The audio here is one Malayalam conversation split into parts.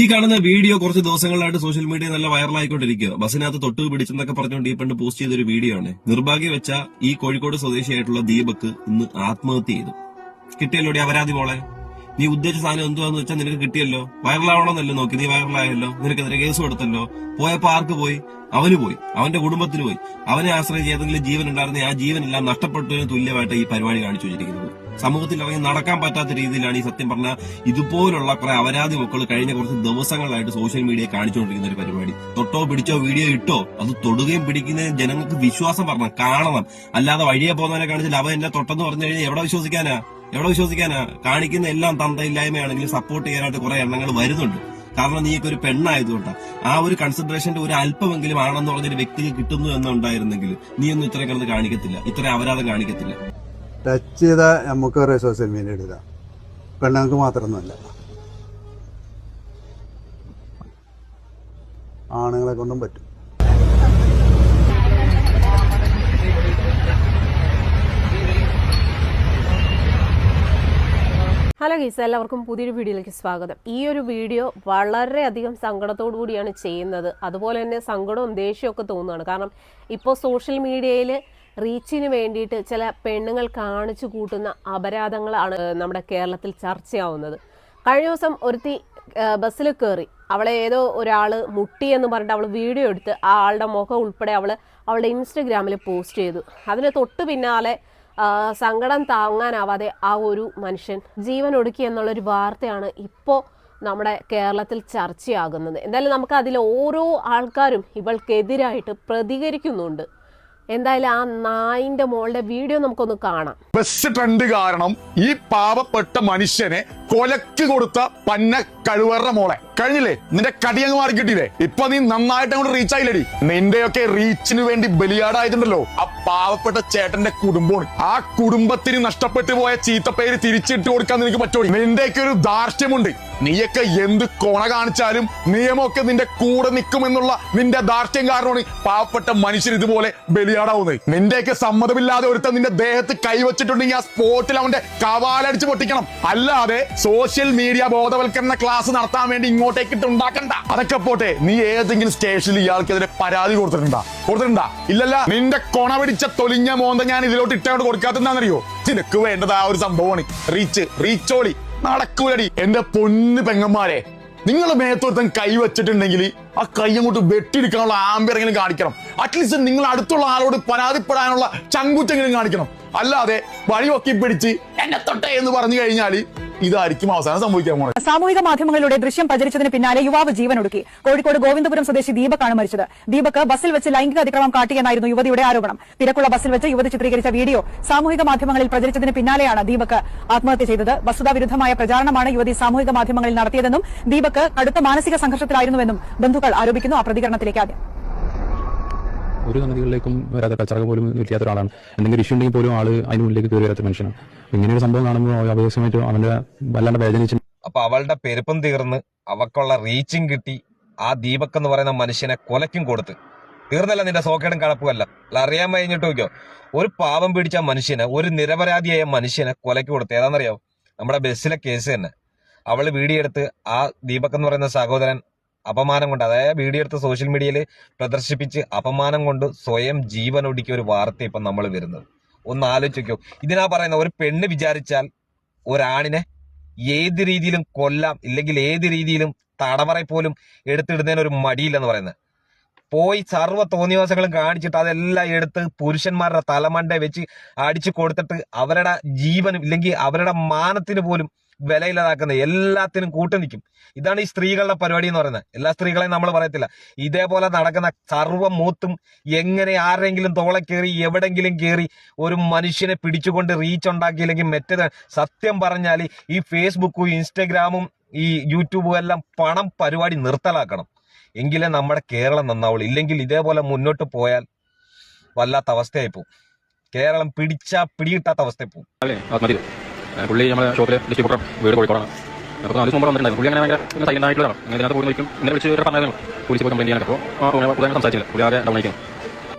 ഈ കാണുന്ന വീഡിയോ കുറച്ച് ദിവസങ്ങളായിട്ട് സോഷ്യൽ മീഡിയ നല്ല വൈറലായിക്കൊണ്ടിരിക്കുക. ബസ്സിനകത്ത് തൊട്ട് പിടിച്ചെന്നൊക്കെ പറഞ്ഞുകൊണ്ട് ഈ പെണ്ണ് പോസ്റ്റ് ചെയ്തൊരു വീഡിയോ ആണ്. നിർഭാഗ്യം വെച്ച ഈ കോഴിക്കോട് സ്വദേശിയായിട്ടുള്ള ദീപക് ഇന്ന് ആത്മഹത്യ ചെയ്തു. കിട്ടിയല്ലോടി അപരാധി മോളെ? നീ ഉദ്ദേശിച്ച സാധനം എന്തുവാന്ന് വെച്ചാൽ നിനക്ക് കിട്ടിയല്ലോ. വൈറലാവണമെന്നല്ലോ നോക്കി? നീ വൈറലായല്ലോ. നിനക്കെതിരെ കേസ് കൊടുത്തല്ലോ. പോയപ്പോ ആർക്ക് പോയി? അവന് പോയി. അവന്റെ കുടുംബത്തിന് പോയി. അവനെ ആശ്രയിച്ച് ഏതെങ്കിലും ജീവൻ ഉണ്ടായിരുന്ന ആ ജീവനെല്ലാം നഷ്ടപ്പെട്ടതിന് തുല്യമായിട്ട് ഈ പരിപാടി കാണിച്ചു വെച്ചിരിക്കുന്നത്. സമൂഹത്തിൽ ഇറങ്ങി നടക്കാൻ പറ്റാത്ത രീതിയിലാണ് ഈ സത്യം പറഞ്ഞ ഇതുപോലുള്ള കുറെ അപരാധി മക്കൾ കഴിഞ്ഞ കുറച്ച് ദിവസങ്ങളായിട്ട് സോഷ്യൽ മീഡിയ കാണിച്ചുകൊണ്ടിരിക്കുന്ന ഒരു പരിപാടി. തൊട്ടോ പിടിച്ചോ വീഡിയോ ഇട്ടോ? അത് തൊടുകയും പിടിക്കുന്നതിന് ജനങ്ങൾക്ക് വിശ്വാസം പറഞ്ഞ കാണണം. അല്ലാതെ വഴിയെ പോകുന്നവരെ കാണിച്ചാൽ അവൻ എന്നെ തൊട്ടെന്ന് പറഞ്ഞു കഴിഞ്ഞാൽ എവിടെ വിശ്വസിക്കാനാ? എവിടെ വിശ്വസിക്കാനാ? കാണിക്കുന്ന എല്ലാം തന്തയില്ലായ്മയാണെങ്കിലും സപ്പോർട്ട് ചെയ്യാനായിട്ട് കുറെ എണ്ണങ്ങൾ വരുന്നുണ്ട്. കാരണം നീയൊക്കെ ഒരു പെണ്ണായതുകൊണ്ടാണ് ആ ഒരു കൺസിഡറേഷന്റെ ഒരു അല്പമെങ്കിലും ആണെന്ന് പറഞ്ഞൊരു വ്യക്തിക്ക് കിട്ടുന്നു എന്നുണ്ടായിരുന്നെങ്കിൽ നീ ഒന്നും ഇത്ര കിടന്ന് കാണിക്കത്തില്ല. ഇത്ര അപരാധം കാണിക്കത്തില്ല. ടച്ച് ചെയ്ത നമുക്ക് കുറേ സോഷ്യൽ മീഡിയ ഇടുക പെണ്ണുങ്ങൾക്ക് മാത്രമൊന്നുമല്ല. ആണുങ്ങളെ കൊണ്ടും പറ്റും. ഹലോ ഗീസ് എല്ലാവർക്കും പുതിയൊരു വീഡിയോയിലേക്ക് സ്വാഗതം. ഈ ഒരു വീഡിയോ വളരെയധികം സങ്കടത്തോടു കൂടിയാണ് ചെയ്യുന്നത്. അതുപോലെ തന്നെ സങ്കടവും ദേഷ്യമൊക്കെ തോന്നുകയാണ് കാരണം ഇപ്പോൾ സോഷ്യൽ മീഡിയയിൽ റീച്ചിന് വേണ്ടിയിട്ട് ചില പെണ്ണുങ്ങൾ കാണിച്ചു കൂട്ടുന്ന അപരാധങ്ങളാണ് നമ്മുടെ കേരളത്തിൽ ചർച്ചയാവുന്നത്. കഴിഞ്ഞ ദിവസം ഒരുത്തി ബസ്സിൽ കയറി. അവളെ ഏതോ ഒരാൾ മുട്ടി എന്ന് പറഞ്ഞിട്ട് അവൾ വീഡിയോ എടുത്ത് ആ ആളുടെ മുഖം ഉൾപ്പെടെ അവൾ അവളുടെ ഇൻസ്റ്റഗ്രാമിൽ പോസ്റ്റ് ചെയ്തു. അതിന് തൊട്ട് പിന്നാലെ സങ്കടം താങ്ങാനാവാതെ ആ ഒരു മനുഷ്യൻ ജീവൻ ഒടുക്കി എന്നുള്ളൊരു വാർത്തയാണ് ഇപ്പോൾ നമ്മുടെ കേരളത്തിൽ ചർച്ചയാകുന്നത്. എന്തായാലും നമുക്ക് അതിൽ ഓരോ ആൾക്കാരും ഇവൾക്കെതിരായിട്ട് പ്രതികരിക്കുന്നുണ്ട്. എന്തായാലും ആ നായിന്റെ മോളുടെ വീഡിയോ നമുക്കൊന്ന് കാണാം. ബസ് ട്രെൻഡ് കാരണം ഈ പാവപ്പെട്ട മനുഷ്യനെ കൊലക്ക് കൊടുത്ത പന്ന കഴിവറ മോളെ. കഴിഞ്ഞില്ലേ? നിന്റെ കടിയങ്ങ് മാറി കിട്ടിയില്ലേ? ഇപ്പൊ നീ നന്നായിട്ട് അങ്ങോട്ട് റീച്ച് ആയില്ലടി. നിന്റെയൊക്കെ റീച്ചിന് വേണ്ടി ബലിയാടായിട്ടുണ്ടല്ലോ. ആ പാവപ്പെട്ട ചേട്ടന്റെ കുടുംബമാണ്. ആ കുടുംബത്തിന് നഷ്ടപ്പെട്ടു പോയ ചീത്തപ്പേര് തിരിച്ചിട്ട് കൊടുക്കാൻ നിനക്ക് പറ്റുമോ? നിന്റെയൊക്കെ ഒരു ധാർഷ്ട്യമുണ്ട്. നീയൊക്കെ എന്ത് കൊണ കാണിച്ചാലും നിയമമൊക്കെ നിന്റെ കൂടെ നിൽക്കുമെന്നുള്ള നിന്റെ ദാർഷ്ട്യം കാരണമാണ് പാവപ്പെട്ട മനുഷ്യർ ഇതുപോലെ ബലിയാടാവുന്നത്. നിന്റെയൊക്കെ സമ്മതമില്ലാതെ ഒരുത്തൻ നിന്റെ ദേഹത്ത് കൈവച്ചിട്ടുണ്ടെങ്കിൽ ആ സ്പോട്ടിൽ അവന്റെ കവാലടിച്ച് പൊട്ടിക്കണം. അല്ലാതെ സോഷ്യൽ മീഡിയ ബോധവൽക്കരണ ക്ലാസ് നടത്താൻ വേണ്ടി ഇങ്ങോട്ടേക്ക് ഉണ്ടാക്കണ്ട. അതൊക്കെ പോട്ടെ നീ ഏതെങ്കിലും സ്റ്റേഷനിൽ ഇയാൾക്കെതിരെ പരാതി കൊടുത്തിട്ടുണ്ടാ? കൊടുത്തിട്ടുണ്ടാ? ഇല്ലല്ല നിന്റെ കൊണ പിടിച്ച തൊലിഞ്ഞ മോന്ത ഞാൻ ഇതിലോട്ട് ഇട്ടോണ്ട് കൊടുക്കാത്തറിയോ നിനക്ക് വേണ്ടത് ആ ഒരു സംഭവമാണ്. റീച്ച് റീച്ചോളി നടക്കൂലടി. എന്റെ പൊന്ന് പെങ്ങന്മാരെ നിങ്ങൾ മേത്തൊരുത്തം കൈ വെച്ചിട്ടുണ്ടെങ്കിൽ ആ കൈ അങ്ങോട്ട് വെട്ടിയെടുക്കാനുള്ള ആംബിയറെങ്കിലും കാണിക്കണം. അറ്റ്ലീസ്റ്റ് നിങ്ങൾ അടുത്തുള്ള ആളോട് പരാതിപ്പെടാനുള്ള ചങ്കുറ്റെങ്കിലും കാണിക്കണം. അല്ലാതെ വഴിയൊക്കി പിടിച്ച് എന്നെ തൊട്ടേ എന്ന് പറഞ്ഞു കഴിഞ്ഞാൽ ഇതായിരിക്കും അവസാനം സംഭവിക്കാൻ പോകുന്നത് സാമൂഹിക മാധ്യമങ്ങളിലൂടെ ദൃശ്യം പ്രചരിച്ചതിന് പിന്നാലെ യുവാവ് ജീവൻ ഒടുക്കി കോഴിക്കോട് ഗോവിന്ദപുരം സ്വദേശി ദീപക്കാണ് മരിച്ചത്. ദീപക് ബസ്സിൽ വെച്ച് ലൈംഗിക അതിക്രമം കാട്ടിയെന്നായിരുന്നു യുവതിയുടെ ആരോപണം. തിരക്കുള്ള ബസ്സിൽ വെച്ച് യുവതി ചിത്രീകരിച്ച വീഡിയോ സാമൂഹിക മാധ്യമങ്ങളിൽ പ്രചരിച്ചതിന് പിന്നാലെയാണ് ദീപക് ആത്മഹത്യ ചെയ്തത്. വസ്തുതാവിരുദ്ധമായ പ്രചാരണമാണ് യുവതി സാമൂഹിക മാധ്യമങ്ങളിൽ നടത്തിയതെന്നും ദീപക് കടുത്ത മാനസിക സംഘർഷത്തിലായിരുന്നുവെന്നും ബന്ധുക്കൾ ആരോപിക്കുന്നു. ആ പ്രതികരണത്തിലേക്ക് ആദ്യം. ഒരു സമിതികളിലേക്കും വരാത്ത കച്ചറക പോലും ഇല്ലാത്ത ഒരാളാണ്. എന്തെങ്കിലും ഇഷ്യൂ ഉണ്ടെങ്കിൽ പോലും ആൾ അതിന് മുന്നിലേക്ക് കയറി വരാത്ത മനുഷ്യനാണ്. ഇങ്ങനെ ഒരു സംഭവം കാണുമ്പോൾ അപേക്ഷമായിട്ട് അവന്റെ വല്ലാണ്ട് വേദനിച്ചു അപ്പൊ അവളുടെ പെരുപ്പം തീർന്ന് അവക്കുള്ള റീച്ചും കിട്ടി ആ ദീപക് എന്ന് പറയുന്ന മനുഷ്യനെ കൊലക്കും കൊടുത്ത്. തീർന്നല്ല നിന്റെ സോക്കേടും കടപ്പുമല്ല? അറിയാൻ കഴിഞ്ഞിട്ട് നോക്കിയോ ഒരു പാവം പിടിച്ച മനുഷ്യനെ ഒരു നിരപരാധിയായ മനുഷ്യനെ കൊലക്ക് കൊടുത്ത്. ഏതാണെന്നറിയോ നമ്മുടെ ബസ്സിലെ കേസ് തന്നെ. അവൾ വീടിയെടുത്ത് ആ ദീപക് എന്ന് പറയുന്ന സഹോദരൻ അപമാനം കൊണ്ട് അതായത് വീഡിയോ എടുത്ത് സോഷ്യൽ മീഡിയയിൽ പ്രദർശിപ്പിച്ച് അപമാനം കൊണ്ട് സ്വയം ജീവൻ ഒടുക്കിയ ഒരു വാർത്ത ഇപ്പം നമ്മൾ വരുന്നത്. ഒന്ന് ആലോചിക്കോ ഇതിനാ പറയുന്ന ഒരു പെണ്ണ് വിചാരിച്ചാൽ ഒരാണിനെ ഏത് രീതിയിലും കൊല്ലാം ഇല്ലെങ്കിൽ ഏത് രീതിയിലും തടവറയിൽ പോലും എടുത്തിടുന്നതിന് ഒരു മടിയില്ലെന്ന് പറയുന്നത്. പോയി സർവ തോന്നിവാസങ്ങളും കാണിച്ചിട്ട് അതെല്ലാം എടുത്ത് പുരുഷന്മാരുടെ തലമണ്ട വെച്ച് അടിച്ചു കൊടുത്തിട്ട് അവരുടെ ജീവനും ഇല്ലെങ്കിൽ അവരുടെ മാനത്തിന് പോലും വിലയില്ലാതാക്കുന്ന എല്ലാത്തിനും കൂട്ടു നിൽക്കും. ഇതാണ് ഈ സ്ത്രീകളുടെ പരിപാടി എന്ന് പറയുന്നത്. എല്ലാ സ്ത്രീകളെയും നമ്മൾ പറയത്തില്ല. ഇതേപോലെ നടക്കുന്ന സർവ മൂത്തും എങ്ങനെ ആരെങ്കിലും തോളെ കയറി എവിടെങ്കിലും കയറി ഒരു മനുഷ്യനെ പിടിച്ചുകൊണ്ട് റീച്ച് ഉണ്ടാക്കിയില്ലെങ്കിൽ മറ്റേത് സത്യം പറഞ്ഞാൽ ഈ ഫേസ്ബുക്കും ഇൻസ്റ്റഗ്രാമും ഈ യൂട്യൂബും എല്ലാം പണം പരിപാടി നിർത്തലാക്കണം. എങ്കിലേ നമ്മുടെ കേരളം നന്നാവുള്ളൂ. ഇല്ലെങ്കിൽ ഇതേപോലെ മുന്നോട്ട് പോയാൽ വല്ലാത്ത അവസ്ഥയായി പോകും. കേരളം പിടിച്ചാ പിടികിട്ടാത്ത അവസ്ഥയിൽ പോകും. പുള്ളി നമ്മുടെ ഷോപ്പിലെ ഡിസ്ട്രിബ്യൂട്ടർ വീട് കോഴിക്കോടാണ്. അപ്പോൾ നാല് മുമ്പ് വന്നിട്ടുണ്ടായിരുന്നു. പുള്ളി അങ്ങനെ ഭയങ്കര സൈലന്റ് ആയിട്ടുള്ളതാണ്. അങ്ങനെ ഇതിനകത്ത് പോയി നോക്കും ഇന്നലെ വിളിച്ച് പറഞ്ഞായിരുന്നു പോലീസ് പോയി കംപ്ലൈന്റ് ചെയ്യാനൊക്കെ. അപ്പോൾ സംസാരിച്ചില്ല. പുള്ളി ആകെ ഡൗൺ ആയിരിക്കും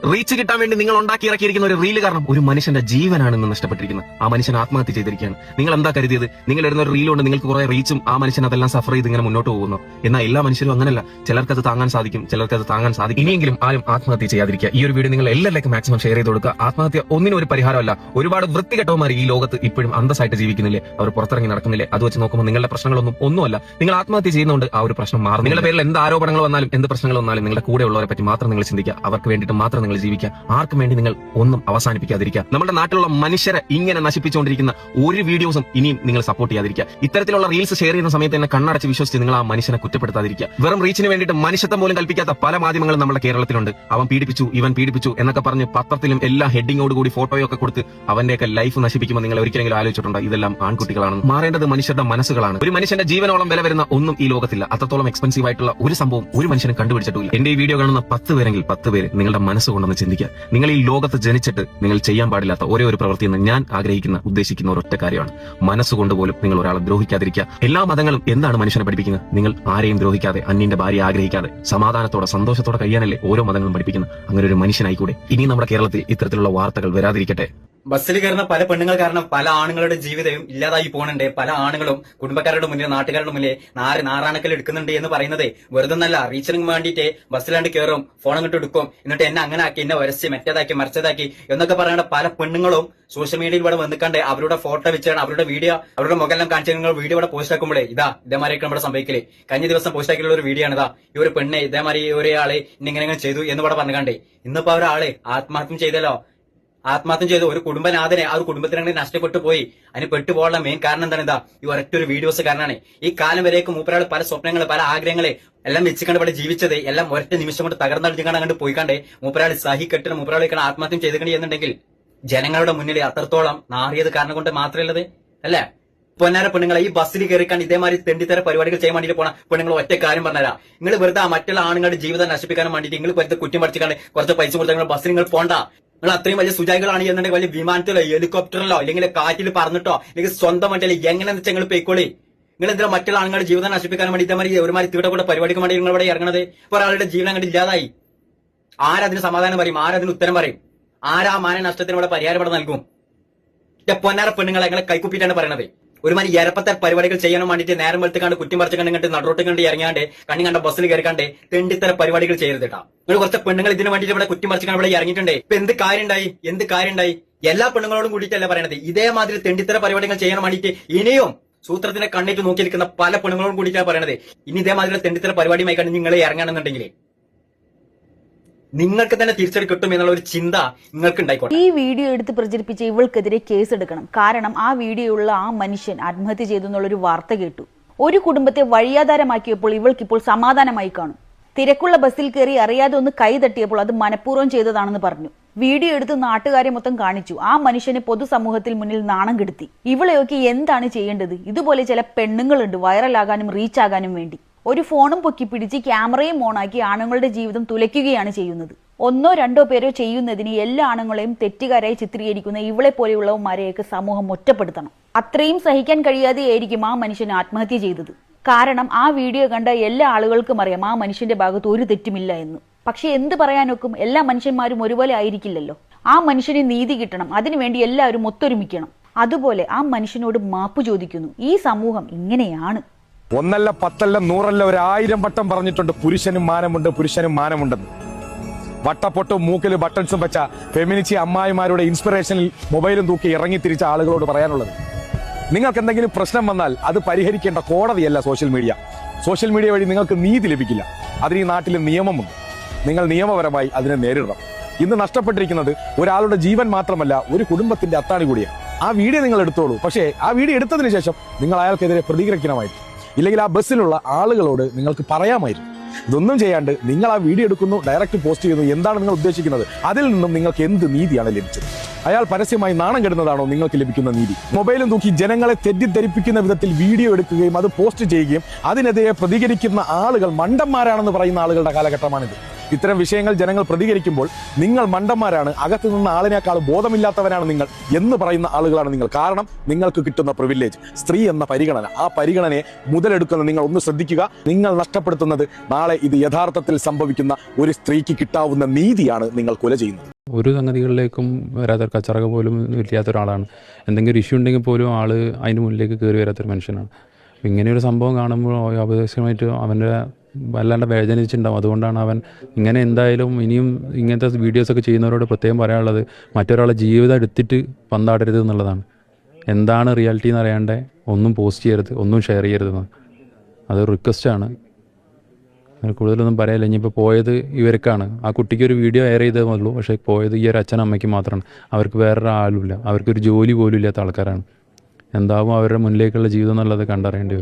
റീച്ച് കിട്ടാൻ വേണ്ടി നിങ്ങൾ ഉണ്ടാക്കി ഇറക്കിയിരിക്കുന്ന ഒരു റീൽ കാരണം ഒരു മനുഷ്യന്റെ ജീവനാണ് ഇന്ന് നഷ്ടപ്പെട്ടിരിക്കുന്നത് ആ മനുഷ്യൻ ആത്മഹത്യ ചെയ്തിരിക്കുകയാണ്. നിങ്ങൾ എന്താ കരുതിയത്? നിങ്ങൾ ഇടുന്ന ഒരു റീലുണ്ട് നിങ്ങൾക്ക് കുറെ റീച്ചും ആ മനുഷ്യൻ അതെല്ലാം സഫർ ചെയ്ത് ഇങ്ങനെ മുന്നോട്ട് പോകുന്നു. എന്നാൽ എല്ലാ മനുഷ്യരും അങ്ങനല്ല. ചിലർക്ക് അത് താങ്ങാൻ സാധിക്കും ചിലർക്ക് അത് താങ്ങാൻ സാധിക്കും ഇനിയെങ്കിലും ആരും ആത്മഹത്യ ചെയ്യാതിരിക്കുക. ഈ ഒരു വീഡിയോ നിങ്ങൾ എല്ലാവരിലേക്കും മാക്സിമം ഷെയർ ചെയ്ത് കൊടുക്കുക. ആത്മഹത്യ ഒന്നിനും ഒരു പരിഹാരമല്ല. ഒരുപാട് വൃത്തികെട്ടവന്മാർ ഈ ലോകത്ത് ഇപ്പോഴും അന്തസ്സായിട്ട് ജീവിക്കുന്നില്ലേ? അവർ പുറത്തിറങ്ങി നടക്കുന്നില്ലേ? അത് വെച്ച് നോക്കുമ്പോൾ നിങ്ങളുടെ പ്രശ്നങ്ങളൊന്നും ഒന്നുമല്ല. നിങ്ങൾ ആത്മഹത്യ ചെയ്യുന്നതുകൊണ്ട് ആ ഒരു പ്രശ്നം മാറും നിങ്ങളുടെ പേരിൽ എന്ത് ആരോപണങ്ങൾ വന്നാലും എന്ത് പ്രശ്നങ്ങൾ വന്നാലും നിങ്ങളുടെ കൂടെ ഉള്ളവരെ പറ്റി മാത്രം നിങ്ങൾ ചിന്തിക്കുക. അവർക്ക് വേണ്ടിയിട്ട് മാത്രം നിങ്ങൾ ജീവിക്കുക. ആർക്കും വേണ്ടി നിങ്ങൾ ഒന്നും അവസാനിപ്പിക്കാതിരിക്കുക. നമ്മുടെ നാട്ടിലുള്ള മനുഷ്യരെ ഇങ്ങനെ നശിപ്പിച്ചുകൊണ്ടിരിക്കുന്ന ഒരു വീഡിയോസും ഇനിയും നിങ്ങൾ സപ്പോർട്ട് ചെയ്യാതിരിക്കുക. ഇത്തരത്തിലുള്ള റീൽസ് ഷെയർ ചെയ്യുന്ന സമയത്ത് തന്നെ കണ്ണടച്ച് വിശ്വസിച്ച് നിങ്ങൾ ആ മനുഷ്യനെ കുറ്റപ്പെടുത്താതിരിക്കുക. വെറും റീച്ചിന് വേണ്ടിയിട്ട് മനുഷ്യത്വം പോലും കൽപ്പിക്കാത്ത പല മാധ്യമങ്ങളും നമ്മുടെ കേരളത്തിലുണ്ട്. അവൻ പീഡിപ്പിച്ചു ഇവൻ പീഡിപ്പിച്ചു എന്നൊക്കെ പറഞ്ഞ് പത്രത്തിലും എല്ലാ ഹെഡിങ്ങോട് കൂടി ഫോട്ടോയൊക്കെ കൊടുത്ത് അവന്റെയൊക്കെ ലൈഫ് നശിപ്പിക്കുമ്പോൾ നിങ്ങൾ ഒരിക്കലെങ്കിലും ആലോചിച്ചിട്ടുണ്ടോ? ഇതെല്ലാം ആൺകുട്ടികളാണ്. മാറേണ്ടത് മനുഷ്യരുടെ മനസ്സുകളാണ്. ഒരു മനുഷ്യന്റെ ജീവനോളം വില വരുന്ന ഒന്നും ഈ ലോകത്തില്ല. അത്രത്തോളം എക്സ്പെൻസീവ് ആയിട്ടുള്ള ഒരു സംഭവം ഒരു മനുഷ്യനും കണ്ടുപിടിച്ചിട്ടില്ല. എന്റെ ഈ വീഡിയോ കാണുന്ന പത്ത് പേരെങ്കിൽ പത്ത് പേര് നിങ്ങളുടെ മനസ്സ് കൊണ്ടൊന്ന് ചിന്തിക്കുക. നിങ്ങൾ ഈ ലോകത്ത് ജനിച്ചിട്ട് നിങ്ങൾ ചെയ്യാൻ പാടില്ലാത്ത ഒരേ ഒരു പ്രവൃത്തി എന്ന് ഞാൻ ആഗ്രഹിക്കുന്ന ഉദ്ദേശിക്കുന്ന ഒരൊറ്റ കാര്യമാണ്. മനസ്സുകൊണ്ട് പോലും നിങ്ങൾ ഒരാളെ ദ്രോഹിക്കാതിരിക്കുക. എല്ലാ മതങ്ങളും എന്താണ് മനുഷ്യനെ പഠിപ്പിക്കുന്നത്? നിങ്ങൾ ആരെയും ദ്രോഹിക്കാതെ അന്യന്റെ ഭാര്യ ആഗ്രഹിക്കാതെ സമാധാനത്തോടെ സന്തോഷത്തോടെ കഴിയാനല്ലേ ഓരോ മതങ്ങളും പഠിപ്പിക്കുന്നത്? അങ്ങനെ ഒരു മനുഷ്യനായിക്കൂടെ? ഇനി നമ്മുടെ കേരളത്തിൽ ഇത്തരത്തിലുള്ള വാർത്തകൾ വരാതിരിക്കട്ടെ. ബസ്സിൽ കയറുന്ന പല പെണ്ണുങ്ങൾ കാരണം പല ആണുങ്ങളുടെ ജീവിതവും ഇല്ലാതായി പോകുന്നുണ്ട് പല ആണുങ്ങളും കുടുംബക്കാരുടെ മുന്നിൽ നാട്ടുകാരുടെ മുന്നിൽ നാറ് നാറാണക്കൽ എടുക്കുന്നുണ്ട് എന്ന് പറയുന്നത് വെറുതെ നല്ല റീച്ചിന് വേണ്ടിയിട്ട് ബസ്സിലാണ്ട് കയറും ഫോൺ അങ്ങോട്ട് എടുക്കും. എന്നിട്ട് എന്നെ അങ്ങനെ ആക്കി എന്നെ വരച്ച് മറ്റേതാക്കി മറിച്ചതാക്കി എന്നൊക്കെ പറയുന്ന പല പെണ്ണുങ്ങളും സോഷ്യൽ മീഡിയയിൽ ഇവിടെ വന്നിക്കണ്ട് അവരുടെ ഫോട്ടോ വെച്ചാണ് അവരുടെ വീഡിയോ അവരുടെ മുഖമെല്ലാം കാണിച്ചു നിങ്ങൾ വീഡിയോ ഇവിടെ പോസ്റ്റ് ആക്കുമ്പോഴേ ഇതാ ഇതേമാരിയൊക്കെ നമ്മുടെ സംഭവിക്കൽ. കഴിഞ്ഞ ദിവസം പോസ്റ്റ് ആക്കിയുള്ള ഒരു വീഡിയോ ആണ് ഇതാ. ഈ ഒരു പെണ്ണെ ഇതേമാതിരി ഒരാളെ ഇന്നിങ്ങനെ ചെയ്തു എന്ന് ഇവിടെ പറഞ്ഞു കണ്ടേ ഇന്നിപ്പോ ഒരാളെ ആത്മഹത്യം ചെയ്തല്ലോ ആത്മഹത്യം ചെയ്ത് ഒരു കുടുംബനാഥനെ ആ ഒരു കുടുംബത്തിനെ നഷ്ടപ്പെട്ടു പോയി. അതിന് പെട്ടുപോകാനുള്ള മെയിൻ കാരണം എന്താണ് ഇതാ ഈ ഒരൊറ്റ ഒരു വീഡിയോസ് കാരണമാണ് ഈ കാലം വരേക്കും മൂപ്പരാൾ പല സ്വപ്നങ്ങൾ പല ആഗ്രഹങ്ങളെ എല്ലാം വെച്ചിക്കണ്ട് ഇവിടെ ജീവിച്ചത് എല്ലാം ഒരൊറ്റ നിമിഷം കൊണ്ട് തകർന്നടിഞ്ഞാണ് അങ്ങോട്ട് പോയിക്കാണ്ട് മൂപ്പരാൾ സഹിക്കെട്ടിന് മൂപ്പരാൾ ഇങ്ങനെ ആത്മഹത്യം ചെയ്തിട്ടുണ്ട് എന്നുണ്ടെങ്കിൽ ജനങ്ങളുടെ മുന്നിൽ അത്രത്തോളം നാറിയത് കാരണം കൊണ്ട് മാത്രമല്ലത് അല്ലേ? പൊന്നാര പെണ്ണുങ്ങളെ ഈ ബസ്സിൽ കയറിക്കാണ്ട് ഇതേമാതിരി തെണ്ടിത്തര പരിപാടികൾ ചെയ്യാൻ വേണ്ടിയിട്ട് പോണ പെണ്ണുങ്ങൾ ഒറ്റ കാര്യം പറഞ്ഞുതരാം. നിങ്ങൾ വെറുതെ മറ്റുള്ള ആണുങ്ങളുടെ ജീവിതം നശിപ്പിക്കാൻ വേണ്ടിയിട്ട് നിങ്ങൾ വെറുതെ കുറ്റം പഠിച്ചിക്കാണ്ട് കുറച്ച് പൈസ കൊടുത്താൽ നിങ്ങൾ ബസ്സിൽ നിങ്ങൾ പോണ്ട. നിങ്ങൾ അത്രയും വലിയ സുജായികളാണ് എന്നുണ്ടെങ്കിൽ വലിയ വിമാനത്തിലോ ഹെലികോപ്റ്ററിലോ അല്ലെങ്കിൽ കാറ്റിൽ പറന്നിട്ടോ അല്ലെങ്കിൽ സ്വന്തം വണ്ടിയിലോ എങ്ങനെ വെച്ചാൽ നിങ്ങൾ പോയിക്കോളി? നിങ്ങൾ എന്തിനാ മറ്റുള്ള ആളുകളുടെ ജീവിതം നശിപ്പിക്കാൻ വേണ്ടി ഇതേമാതിരി ഒരുമാതിരി തീടെ കൂടെ പരിപാടിക്ക് വേണ്ടി നിങ്ങൾ ഇവിടെ ഇറങ്ങണത് ഒരാളുടെ ജീവൻ അങ്ങോട്ട് ഇല്ലാതായി. ആരതിന് സമാധാനം പറയും? ആരതിന് ഉത്തരം പറയും? ആരാ മാന നഷ്ടത്തിന് ഇവിടെ പരിഹാരം ഇവിടെ നൽകും? പൊന്നാര പെണ്ണുങ്ങളെ നിങ്ങളെ കൈക്കുപ്പിട്ടാണ് പറയണത്. ഒരു മാതിരി എരപ്പത്തെ പരിപാടികൾ ചെയ്യാൻ വേണ്ടിയിട്ട് നേരം വെളുത്തുകാണ്ട് കുറ്റി മറിച്ച് കണ്ട് കണ്ട് നടുറോട്ട് കണ്ട് ഇറങ്ങാണ്ട് കണ്ണി കണ്ട ബസ്സിൽ കയറിക്കാണ്ട് തെണ്ടിത്തര പരിപാടികൾ കേട്ടോ നിങ്ങൾ കുറച്ച് പെണ്ണുങ്ങൾ ഇതിന് വേണ്ടിയിട്ട് ഇവിടെ കുറ്റി മറിച്ച് ഇവിടെ ഇറങ്ങിയിട്ടുണ്ട്. ഇപ്പൊ എന്ത് കാര്യമുണ്ടായി എന്ത് കാര്യമുണ്ടായി എല്ലാ പെണ്ണുങ്ങളോടും കൂടിയിട്ടല്ല പറയണത്? ഇതേമാതിരി തെണ്ടിത്തര പരിപാടികൾ ചെയ്യാൻ വേണ്ടിയിട്ട് ഇനിയും സൂത്രത്തിന്റെ കണ്ണിട്ട് നോക്കിയിരിക്കുന്ന പല പെണ്ണുങ്ങളോടും കൂടിയിട്ടാണ് പറയണത്. ഇനി ഇതേമാതിരി തെണ്ടിത്തര പരിപാടിയുമായി കണ്ട് നിങ്ങൾ ഇറങ്ങണമെന്നുണ്ടെങ്കിൽ നിങ്ങൾക്ക് തന്നെ തിരിച്ചടി കിട്ടും എന്നുള്ള ഒരു ചിന്ത നിങ്ങൾക്ക് ഈ വീഡിയോ എടുത്ത് പ്രചരിപ്പിച്ച ഇവൾക്കെതിരെ കേസ് എടുക്കണം. കാരണം ആ വീഡിയോ ഉള്ള ആ മനുഷ്യൻ ആത്മഹത്യ ചെയ്തു എന്നുള്ളൊരു വാർത്ത കേട്ടു. ഒരു കുടുംബത്തെ വഴിയാധാരമാക്കിയപ്പോൾ ഇവൾക്കിപ്പോൾ സമാധാനമായി കാണും. തിരക്കുള്ള ബസ്സിൽ കയറി അറിയാതെ ഒന്ന് കൈ തട്ടിയപ്പോൾ അത് മനഃപൂർവം ചെയ്തതാണെന്ന് പറഞ്ഞു. വീഡിയോ എടുത്ത് നാട്ടുകാരെ മൊത്തം കാണിച്ചു. ആ മനുഷ്യനെ പൊതുസമൂഹത്തിൽ മുന്നിൽ നാണം കെടുത്തി. ഇവളെയൊക്കെ എന്താണ് ചെയ്യേണ്ടത്? ഇതുപോലെ ചില പെണ്ണുങ്ങളുണ്ട്. വൈറലാകാനും റീച്ചാകാനും വേണ്ടി. ഒരു ഫോണും പൊക്കി പിടിച്ച് ക്യാമറയും ഓണാക്കി ആണുങ്ങളുടെ ജീവിതം തുലയ്ക്കുകയാണ് ചെയ്യുന്നത്. ഒന്നോ രണ്ടോ പേരോ ചെയ്യുന്നതിന് എല്ലാ ആണുങ്ങളെയും തെറ്റുകാരായി ചിത്രീകരിക്കുന്ന ഇവളെ പോലെയുള്ളവന്മാരെയൊക്കെ സമൂഹം ഒറ്റപ്പെടുത്തണം. അത്രയും സഹിക്കാൻ കഴിയാതെയായിരിക്കും ആ മനുഷ്യൻ ആത്മഹത്യ ചെയ്തത്. കാരണം ആ വീഡിയോ കണ്ട എല്ലാ ആളുകൾക്കും അറിയാം ആ മനുഷ്യന്റെ ഭാഗത്ത് ഒരു തെറ്റുമില്ല എന്ന്. പക്ഷെ എന്ത് പറയാനൊക്കും എല്ലാ മനുഷ്യന്മാരും ഒരുപോലെ ആയിരിക്കില്ലല്ലോ. ആ മനുഷ്യന് നീതി കിട്ടണം അതിനുവേണ്ടി എല്ലാവരും ഒത്തൊരുമിക്കണം. അതുപോലെ ആ മനുഷ്യനോട് മാപ്പ് ചോദിക്കുന്നു. ഈ സമൂഹം ഇങ്ങനെയാണ്. ഒന്നല്ല പത്തല്ല നൂറല്ല ഒരു ആയിരം വട്ടം പറഞ്ഞിട്ടുണ്ട്. പുരുഷനും മാനമുണ്ട് പുരുഷനും മാനമുണ്ടെന്ന്. വട്ടപ്പൊട്ടും മൂക്കിൽ ബട്ടൺസും വെച്ച ഫെമിനിച്ചി അമ്മായിമാരുടെ ഇൻസ്പിറേഷനിൽ മൊബൈലും തൂക്കി ഇറങ്ങി തിരിച്ച ആളുകളോട് പറയാനുള്ളത്. നിങ്ങൾക്ക് എന്തെങ്കിലും പ്രശ്നം വന്നാൽ അത് പരിഹരിക്കേണ്ട കോടതിയല്ല സോഷ്യൽ മീഡിയ. സോഷ്യൽ മീഡിയ വഴി നിങ്ങൾക്ക് നീതി ലഭിക്കില്ല. അതിന് ഈ നാട്ടിൽ നിയമമുണ്ട്. നിങ്ങൾ നിയമപരമായി അതിനെ നേരിടണം. ഇന്ന് നഷ്ടപ്പെട്ടിരിക്കുന്നത് ഒരാളുടെ ജീവൻ മാത്രമല്ല ഒരു കുടുംബത്തിന്റെ അത്താണി കൂടിയാണ്. ആ വീഡിയോ നിങ്ങൾ എടുത്തോളൂ. പക്ഷേ ആ വീഡിയോ എടുത്തതിന് ശേഷം നിങ്ങൾ അയാൾക്കെതിരെ പ്രതികരിക്കണമായിരുന്നു ഇല്ലെങ്കിൽ ആ ബസ്സിലുള്ള ആളുകളോട് നിങ്ങൾക്ക് പറയാമായിരുന്നു. ഇതൊന്നും ചെയ്യാണ്ട് നിങ്ങൾ ആ വീഡിയോ എടുക്കുന്നു ഡയറക്റ്റ് പോസ്റ്റ് ചെയ്യുന്നു എന്താണ് നിങ്ങൾ ഉദ്ദേശിക്കുന്നത്? അതിൽ നിന്നും നിങ്ങൾക്ക് എന്ത് നീതിയാണ് ലഭിച്ചത്? അയാൾ പരസ്യമായി നാണം കെടുന്നതാണോ നിങ്ങൾക്ക് ലഭിക്കുന്ന നീതി? മൊബൈലും തൂക്കി ജനങ്ങളെ തെറ്റിദ്ധരിപ്പിക്കുന്ന വിധത്തിൽ വീഡിയോ എടുക്കുകയും അത് പോസ്റ്റ് ചെയ്യുകയും അതിനെതിരെ പ്രതികരിക്കുന്ന ആളുകൾ മണ്ടന്മാരാണെന്ന് പറയുന്ന ആളുകളുടെ കാലഘട്ടമാണിത്. ഇത്തരം വിഷയങ്ങൾ ജനങ്ങൾ പ്രതികരിക്കുമ്പോൾ നിങ്ങൾ മണ്ടന്മാരാണ്. അകത്ത് നിന്ന ആളിനേക്കാൾ ബോധമില്ലാത്തവരാണ് നിങ്ങൾ എന്ന് പറയുന്ന ആളുകളാണ് നിങ്ങൾ. കാരണം നിങ്ങൾക്ക് കിട്ടുന്ന പ്രിവിലേജ് സ്ത്രീ എന്ന പരിഗണന. ആ പരിഗണനയെ മുതലെടുക്കുന്ന നിങ്ങൾ ഒന്ന് ശ്രദ്ധിക്കുക. നിങ്ങൾ നഷ്ടപ്പെടുത്തുന്നത് നാളെ ഇത് യഥാർത്ഥത്തിൽ സംഭവിക്കുന്ന ഒരു സ്ത്രീക്ക് കിട്ടാവുന്ന നീതിയാണ് നിങ്ങൾ കൊല ചെയ്യുന്നത്. ഒരു സംഗതികളിലേക്കും വരാത്ത കച്ചറക പോലും ഇല്ലാത്ത ഒരാളാണ്. എന്തെങ്കിലും ഇഷ്യൂ ഉണ്ടെങ്കിൽ പോലും ആൾ അതിന് മുന്നിലേക്ക് കയറി വരാത്തൊരു മനുഷ്യനാണ്. ഇങ്ങനെയൊരു സംഭവം കാണുമ്പോൾ അപദേശമായിട്ട് അവന്റെ വല്ലാണ്ട് വേദനിച്ചിട്ടുണ്ടാവും. അതുകൊണ്ടാണ് അവൻ ഇങ്ങനെ എന്തായാലും ഇനിയും ഇങ്ങനത്തെ വീഡിയോസൊക്കെ ചെയ്യുന്നവരോട് പ്രത്യേകം പറയാനുള്ളത് മറ്റൊരാളെ ജീവിതം എടുത്തിട്ട് പന്താടരുത് എന്നുള്ളതാണ്. എന്താണ് റിയാലിറ്റി എന്ന് അറിയാണ്ട് ഒന്നും പോസ്റ്റ് ചെയ്യരുത് ഒന്നും ഷെയർ ചെയ്യരുതെന്ന് അത് റിക്വസ്റ്റാണ് കൂടുതലൊന്നും പറയാനില്ല ഇനിയിപ്പോൾ പോയത് ഇവർക്കാണ്. ആ കുട്ടിക്ക് ഒരു വീഡിയോ എയർ ചെയ്തേ ഉള്ളൂ. പക്ഷേ പോയത് ഈ ഒരു അച്ഛനും അമ്മയ്ക്ക് മാത്രമാണ്. അവർക്ക് വേറൊരു ആളുമില്ല അവർക്കൊരു ജോലി പോലും ഇല്ലാത്ത ആൾക്കാരാണ്. എന്താവും അവരുടെ മുന്നിലേക്കുള്ള ജീവിതം എന്നുള്ളത് കണ്ടറിയേണ്ടി വരും.